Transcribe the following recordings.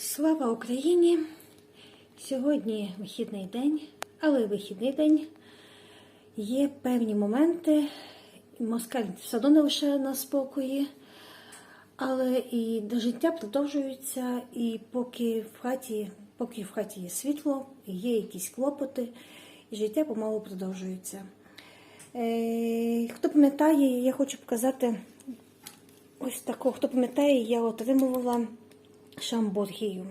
Слава Україні! Сьогодні вихідний день, але вихідний день є певні моменти. Москаль все одно не лише на спокої, але і до життя продовжується, і поки в хаті, поки в хаті є світло, є якісь клопоти, і життя помалу продовжується. Е, хто пам'ятає, я хочу показати ось такого, хто пам'ятає, я отримувала шамбургію.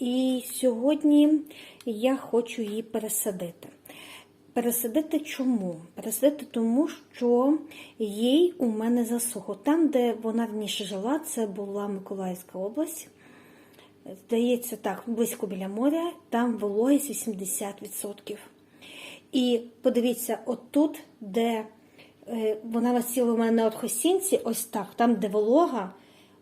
І сьогодні я хочу її пересадити. Пересадити чому? Пересадити тому, що їй у мене засухо. Там, де вона раніше жила, це була Миколаївська область. Здається, так, близько біля моря, там вологість 80%. І подивіться, отут, де е, вона висіла у мене на орхосінці, ось так, там, де волога,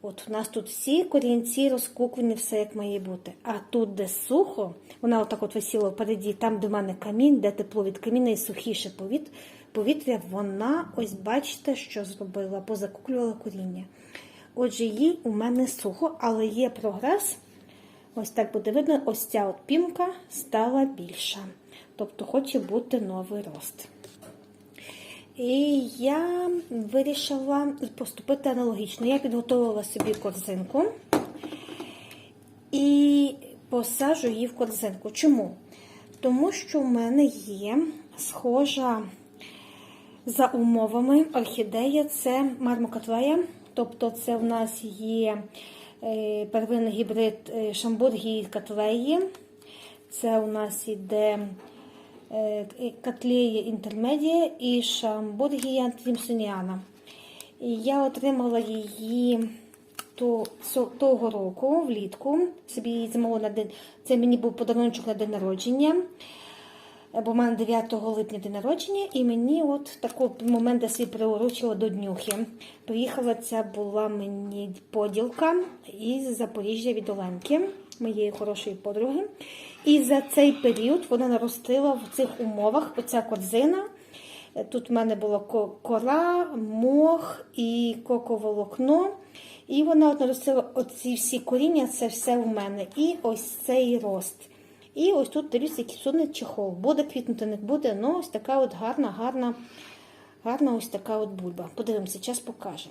от у нас тут всі корінці розкукувані, все як має бути. А тут, де сухо, вона отак от висіла впереді, там, де в мене камінь, де тепло від каміна і сухіше повітря, вона, ось бачите, що зробила, позакуклювала коріння. Отже, їй у мене сухо, але є прогрес. Ось так буде видно, ось ця от пімка стала більша. Тобто хоче бути новий рост. І я вирішила поступити аналогічно. Я підготувала собі корзинку і посаджу її в корзинку. Чому? Тому що в мене є схожа за умовами орхідея це мармокатлея. Тобто, це в нас є е, первинний гібрид е, шамбургії котлеї. Це у нас іде котлея інтермедія і шамбургія трімсоніана. І я отримала її того року влітку. Собі її замовила на день. Це мені був подарунок на день народження. Е, Бо в мене 9 липня день народження, і мені от такий момент я свій приурочила до днюхи. Приїхала ця була мені поділка із Запоріжжя від Оленки, моєї хорошої подруги. І за цей період вона наростила в цих умовах оця корзина. Тут в мене була кора, мох і коковолокно. І вона от наростила оці всі коріння, це все в мене. І ось цей рост. І ось тут дивіться, який судний чехол. Буде квітнути, не буде. Ну, ось така от гарна, гарна, гарна ось така от бульба. Подивимося, час покаже.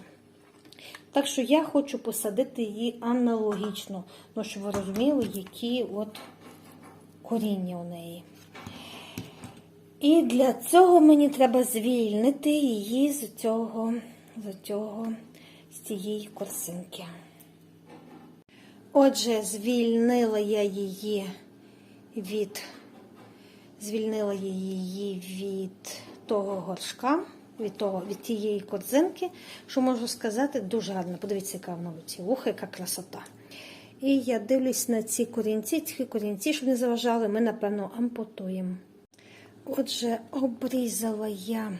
Так що я хочу посадити її аналогічно, ну, щоб ви розуміли, які от коріння у неї. І для цього мені треба звільнити її з цього, з цього, з цієї корзинки. Отже, звільнила я її від, звільнила я її від того горшка, від, того, від тієї корзинки, що можу сказати, дуже гарно. Подивіться, яка вона ці вуха, яка красота. І я дивлюсь на ці корінці, ці корінці, щоб не заважали, ми, напевно, ампутуємо. Отже, обрізала я,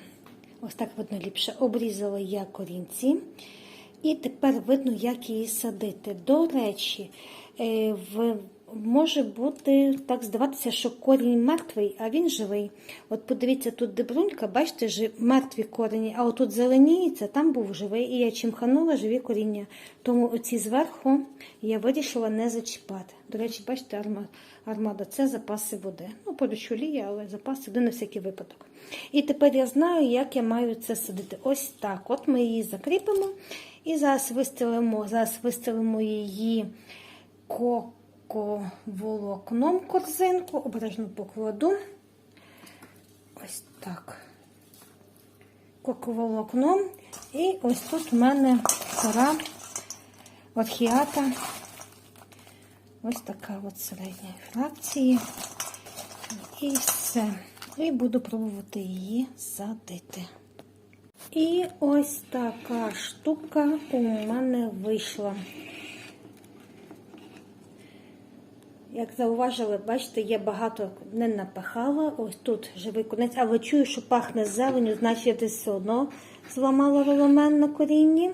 ось так видно ліпше, обрізала я корінці. І тепер видно, як її садити. До речі, е, в, може бути так здаватися, що корінь мертвий, а він живий. От подивіться, тут дебрунька, бачите, жи- мертві корені, а отут зеленіється, там був живий. І я чимханула живі коріння. Тому оці зверху я вирішила не зачіпати. До речі, бачите, арма- армада це запаси води. Ну, поруч олія, але запаси води на всякий випадок. І тепер я знаю, як я маю це садити. Ось так. От ми її закріпимо. І зараз вистелимо, зараз вистелимо її коковолокном корзинку, обережно покладу. Ось так. Коковолокном. І ось тут в мене кора орхіата. Ось така от середньої фракції. І все. І буду пробувати її садити. І ось така штука у мене вийшла. Як зауважили, бачите, я багато не напихала. Ось тут живий конець, але чую, що пахне зеленю, значить я десь все одно зламала роломен на корінні.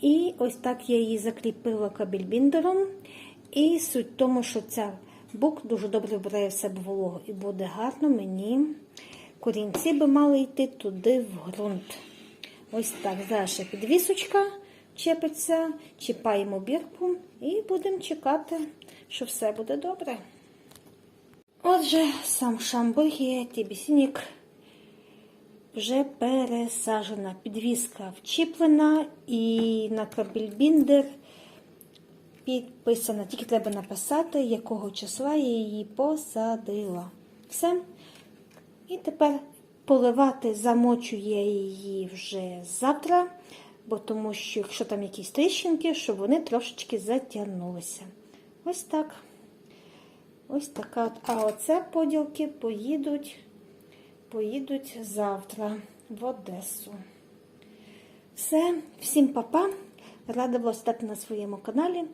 І ось так я її закріпила кабельбіндером. І суть в тому, що ця бук дуже добре вбирає в себе вологу і буде гарно мені. Корінці би мали йти туди в ґрунт. Ось так. Зараз ще підвісочка. Чепиться, чіпаємо бірку і будемо чекати, що все буде добре. Отже, сам Шамбургія Тібісінік вже пересаджена. Підвіска вчіплена і на кабельбіндер підписана. Тільки треба написати, якого числа я її посадила. Все. І тепер поливати замочу я її вже завтра, бо тому що якщо там якісь тріщинки, щоб вони трошечки затягнулися. Ось так. Ось така. А оце поділки поїдуть, поїдуть завтра в Одесу. Все, всім папа. Рада була стати на своєму каналі.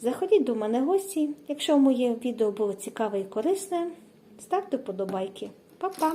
Заходіть до мене гості. Якщо моє відео було цікаве і корисне, ставте вподобайки. Па-па!